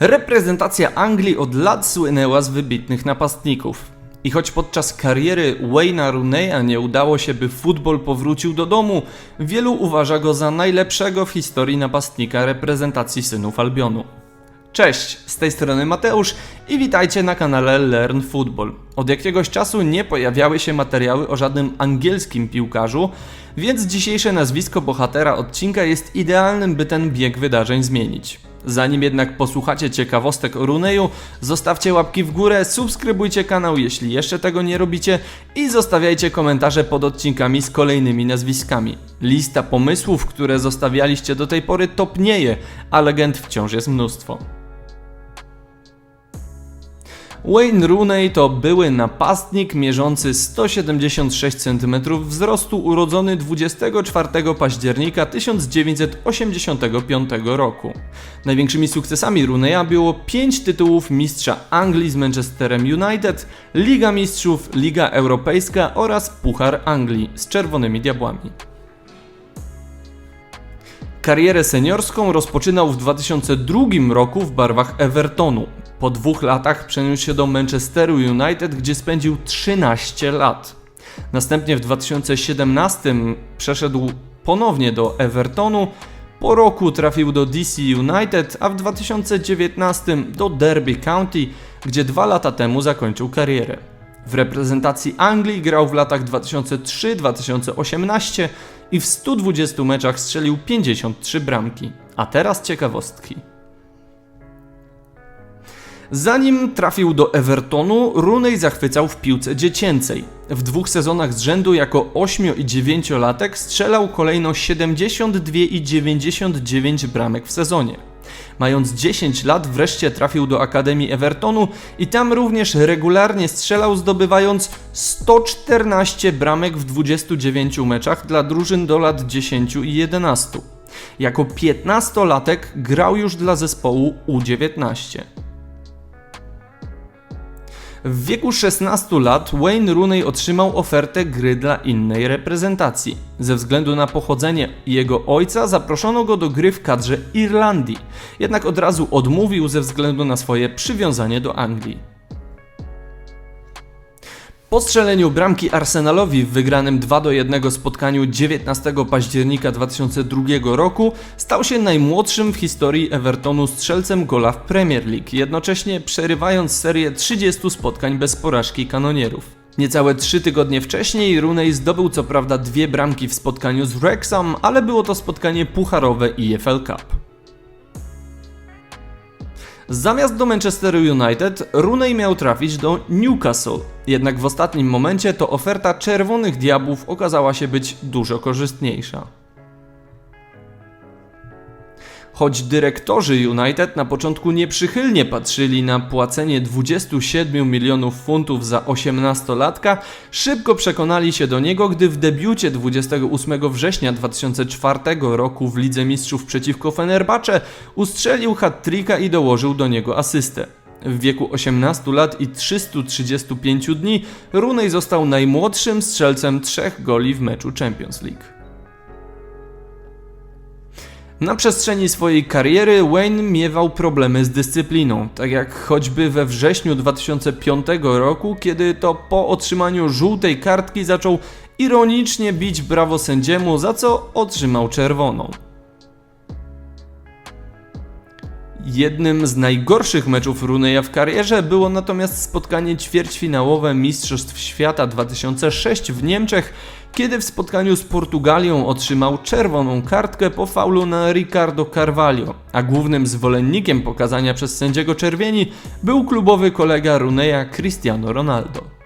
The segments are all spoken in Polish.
Reprezentacja Anglii od lat słynęła z wybitnych napastników. I choć podczas kariery Wayne'a Rooneya nie udało się, by futbol powrócił do domu, wielu uważa go za najlepszego w historii napastnika reprezentacji synów Albionu. Cześć, z tej strony Mateusz i witajcie na kanale Learn Football. Od jakiegoś czasu nie pojawiały się materiały o żadnym angielskim piłkarzu, więc dzisiejsze nazwisko bohatera odcinka jest idealnym, by ten bieg wydarzeń zmienić. Zanim jednak posłuchacie ciekawostek o Runeju, zostawcie łapki w górę, subskrybujcie kanał, jeśli jeszcze tego nie robicie i zostawiajcie komentarze pod odcinkami z kolejnymi nazwiskami. Lista pomysłów, które zostawialiście do tej pory topnieje, a legend wciąż jest mnóstwo. Wayne Rooney to były napastnik mierzący 176 cm wzrostu urodzony 24 października 1985 roku. Największymi sukcesami Rooneya było 5 tytułów mistrza Anglii z Manchesterem United, Liga Mistrzów, Liga Europejska oraz Puchar Anglii z Czerwonymi Diabłami. Karierę seniorską rozpoczynał w 2002 roku w barwach Evertonu. Po dwóch latach przeniósł się do Manchesteru United, gdzie spędził 13 lat. Następnie w 2017 przeszedł ponownie do Evertonu. Po roku trafił do DC United, a w 2019 do Derby County, gdzie dwa lata temu zakończył karierę. W reprezentacji Anglii grał w latach 2003-2018 i w 120 meczach strzelił 53 bramki. A teraz ciekawostki. Zanim trafił do Evertonu, Rooney zachwycał w piłce dziecięcej. W dwóch sezonach z rzędu jako 8 i 9-latek strzelał kolejno 72 i 99 bramek w sezonie. Mając 10 lat wreszcie trafił do Akademii Evertonu i tam również regularnie strzelał zdobywając 114 bramek w 29 meczach dla drużyn do lat 10 i 11. Jako 15-latek grał już dla zespołu U19. W wieku 16 lat Wayne Rooney otrzymał ofertę gry dla innej reprezentacji. Ze względu na pochodzenie jego ojca zaproszono go do gry w kadrze Irlandii, jednak od razu odmówił ze względu na swoje przywiązanie do Anglii. Po strzeleniu bramki Arsenalowi w wygranym 2 do 1 spotkaniu 19 października 2002 roku stał się najmłodszym w historii Evertonu strzelcem gola w Premier League, jednocześnie przerywając serię 30 spotkań bez porażki kanonierów. Niecałe trzy tygodnie wcześniej Rooney zdobył co prawda dwie bramki w spotkaniu z Wrexham, ale było to spotkanie pucharowe EFL Cup. Zamiast do Manchesteru United, Rooney miał trafić do Newcastle. Jednak w ostatnim momencie to oferta Czerwonych Diabłów okazała się być dużo korzystniejsza. Choć dyrektorzy United na początku nieprzychylnie patrzyli na płacenie 27 milionów funtów za 18-latka, szybko przekonali się do niego, gdy w debiucie 28 września 2004 roku w Lidze Mistrzów przeciwko Fenerbahce ustrzelił hat-tricka i dołożył do niego asystę. W wieku 18 lat i 335 dni Rooney został najmłodszym strzelcem trzech goli w meczu Champions League. Na przestrzeni swojej kariery Wayne miewał problemy z dyscypliną, tak jak choćby we wrześniu 2005 roku, kiedy to po otrzymaniu żółtej kartki zaczął ironicznie bić brawo sędziemu, za co otrzymał czerwoną. Jednym z najgorszych meczów Runeya w karierze było natomiast spotkanie ćwierćfinałowe Mistrzostw Świata 2006 w Niemczech, kiedy w spotkaniu z Portugalią otrzymał czerwoną kartkę po faulu na Ricardo Carvalho, a głównym zwolennikiem pokazania przez sędziego czerwieni był klubowy kolega Runeya Cristiano Ronaldo.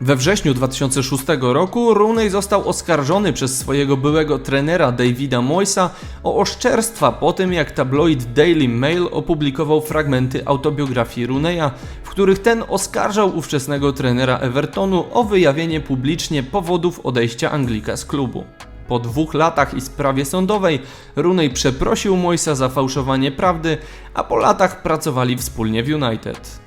We wrześniu 2006 roku Rooney został oskarżony przez swojego byłego trenera Davida Moysa o oszczerstwa po tym jak tabloid Daily Mail opublikował fragmenty autobiografii Rooneya, w których ten oskarżał ówczesnego trenera Evertonu o wyjawienie publicznie powodów odejścia Anglika z klubu. Po dwóch latach i sprawie sądowej Rooney przeprosił Moysa za fałszowanie prawdy, a po latach pracowali wspólnie w United.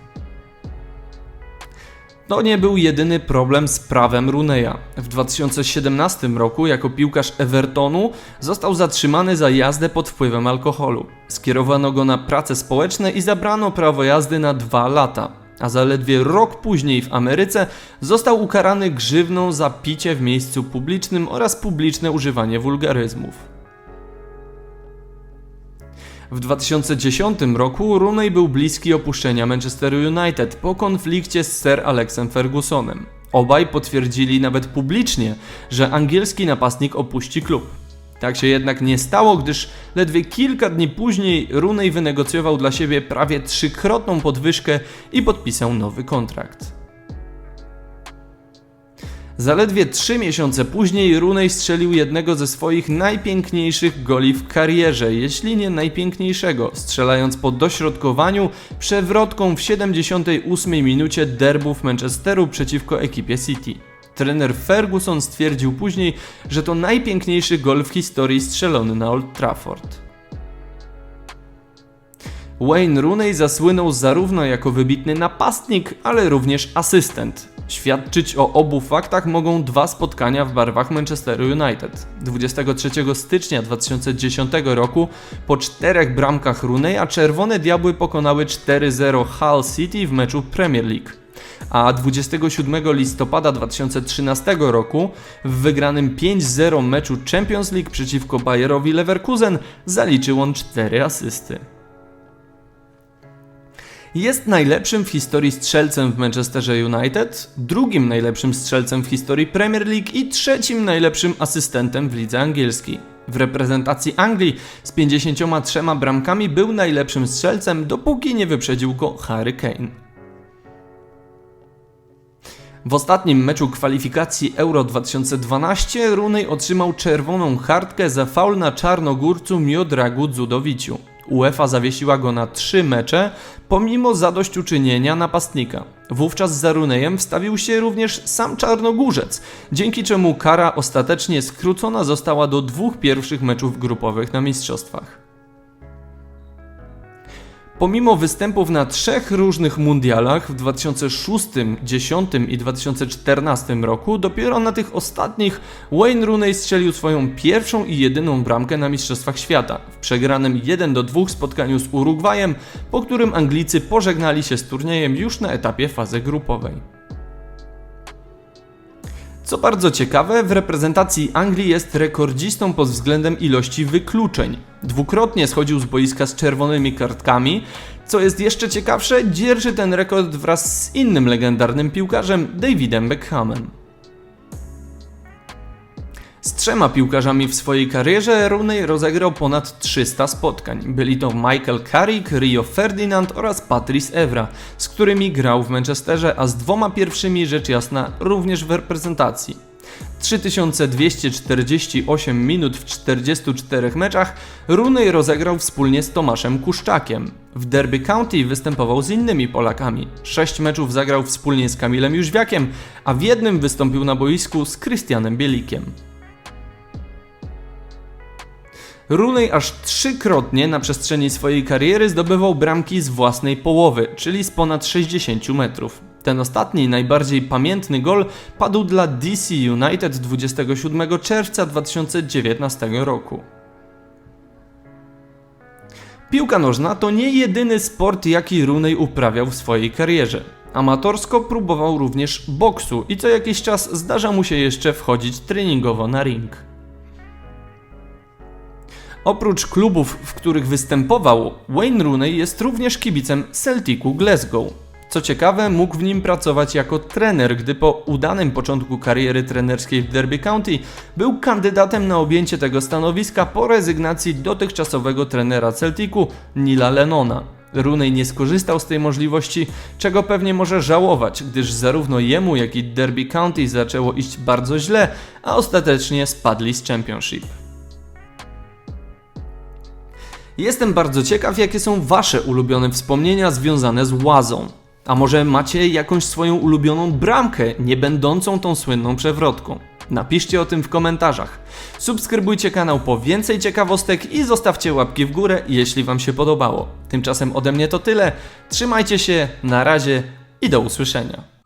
To nie był jedyny problem z prawem Runeya. W 2017 roku jako piłkarz Evertonu został zatrzymany za jazdę pod wpływem alkoholu. Skierowano go na prace społeczne i zabrano prawo jazdy na dwa lata. A zaledwie rok później w Ameryce został ukarany grzywną za picie w miejscu publicznym oraz publiczne używanie wulgaryzmów. W 2010 roku Rooney był bliski opuszczenia Manchester United po konflikcie z Sir Alexem Fergusonem. Obaj potwierdzili nawet publicznie, że angielski napastnik opuści klub. Tak się jednak nie stało, gdyż ledwie kilka dni później Rooney wynegocjował dla siebie prawie trzykrotną podwyżkę i podpisał nowy kontrakt. Zaledwie trzy miesiące później Rooney strzelił jednego ze swoich najpiękniejszych goli w karierze, jeśli nie najpiękniejszego, strzelając po dośrodkowaniu przewrotką w 78 minucie derbów Manchesteru przeciwko ekipie City. Trener Ferguson stwierdził później, że to najpiękniejszy gol w historii strzelony na Old Trafford. Wayne Rooney zasłynął zarówno jako wybitny napastnik, ale również asystent. Świadczyć o obu faktach mogą dwa spotkania w barwach Manchester United. 23 stycznia 2010 roku po czterech bramkach Rooney'a Czerwone Diabły pokonały 4-0 Hull City w meczu Premier League. A 27 listopada 2013 roku w wygranym 5-0 meczu Champions League przeciwko Bayerowi Leverkusen zaliczył on 4 asysty. Jest najlepszym w historii strzelcem w Manchesterze United, drugim najlepszym strzelcem w historii Premier League i trzecim najlepszym asystentem w lidze angielskiej. W reprezentacji Anglii z 53 bramkami był najlepszym strzelcem, dopóki nie wyprzedził go Harry Kane. W ostatnim meczu kwalifikacji Euro 2012 Rooney otrzymał czerwoną kartkę za faul na czarnogórcu Miodragu Dzudowiciu. UEFA zawiesiła go na trzy mecze, pomimo zadośćuczynienia napastnika. Wówczas za Runejem wstawił się również sam Czarnogórzec, dzięki czemu kara ostatecznie skrócona została do dwóch pierwszych meczów grupowych na mistrzostwach. Pomimo występów na trzech różnych mundialach w 2006, 2010 i 2014 roku, dopiero na tych ostatnich Wayne Rooney strzelił swoją pierwszą i jedyną bramkę na Mistrzostwach Świata w przegranym 1-2 spotkaniu z Urugwajem, po którym Anglicy pożegnali się z turniejem już na etapie fazy grupowej. Co bardzo ciekawe, w reprezentacji Anglii jest rekordzistą pod względem ilości wykluczeń. Dwukrotnie schodził z boiska z czerwonymi kartkami. Co jest jeszcze ciekawsze, dzierży ten rekord wraz z innym legendarnym piłkarzem Davidem Beckhamem. Z trzema piłkarzami w swojej karierze Rooney rozegrał ponad 300 spotkań. Byli to Michael Carrick, Rio Ferdinand oraz Patrice Evra, z którymi grał w Manchesterze, a z dwoma pierwszymi rzecz jasna również w reprezentacji. 3248 minut w 44 meczach Rooney rozegrał wspólnie z Tomaszem Kuszczakiem. W Derby County występował z innymi Polakami. Sześć meczów zagrał wspólnie z Kamilem Jóźwiakiem, a w jednym wystąpił na boisku z Krystianem Bielikiem. Rooney aż trzykrotnie na przestrzeni swojej kariery zdobywał bramki z własnej połowy, czyli z ponad 60 metrów. Ten ostatni, najbardziej pamiętny gol padł dla DC United 27 czerwca 2019 roku. Piłka nożna to nie jedyny sport, jaki Rooney uprawiał w swojej karierze. Amatorsko próbował również boksu i co jakiś czas zdarza mu się jeszcze wchodzić treningowo na ring. Oprócz klubów, w których występował, Wayne Rooney jest również kibicem Celticu Glasgow. Co ciekawe, mógł w nim pracować jako trener, gdy po udanym początku kariery trenerskiej w Derby County był kandydatem na objęcie tego stanowiska po rezygnacji dotychczasowego trenera Celticu Nila Lennona. Rooney nie skorzystał z tej możliwości, czego pewnie może żałować, gdyż zarówno jemu, jak i Derby County zaczęło iść bardzo źle, a ostatecznie spadli z Championship. Jestem bardzo ciekaw, jakie są Wasze ulubione wspomnienia związane z łazą. A może macie jakąś swoją ulubioną bramkę, nie będącą tą słynną przewrotką? Napiszcie o tym w komentarzach. Subskrybujcie kanał po więcej ciekawostek i zostawcie łapki w górę, jeśli Wam się podobało. Tymczasem ode mnie to tyle. Trzymajcie się, na razie i do usłyszenia.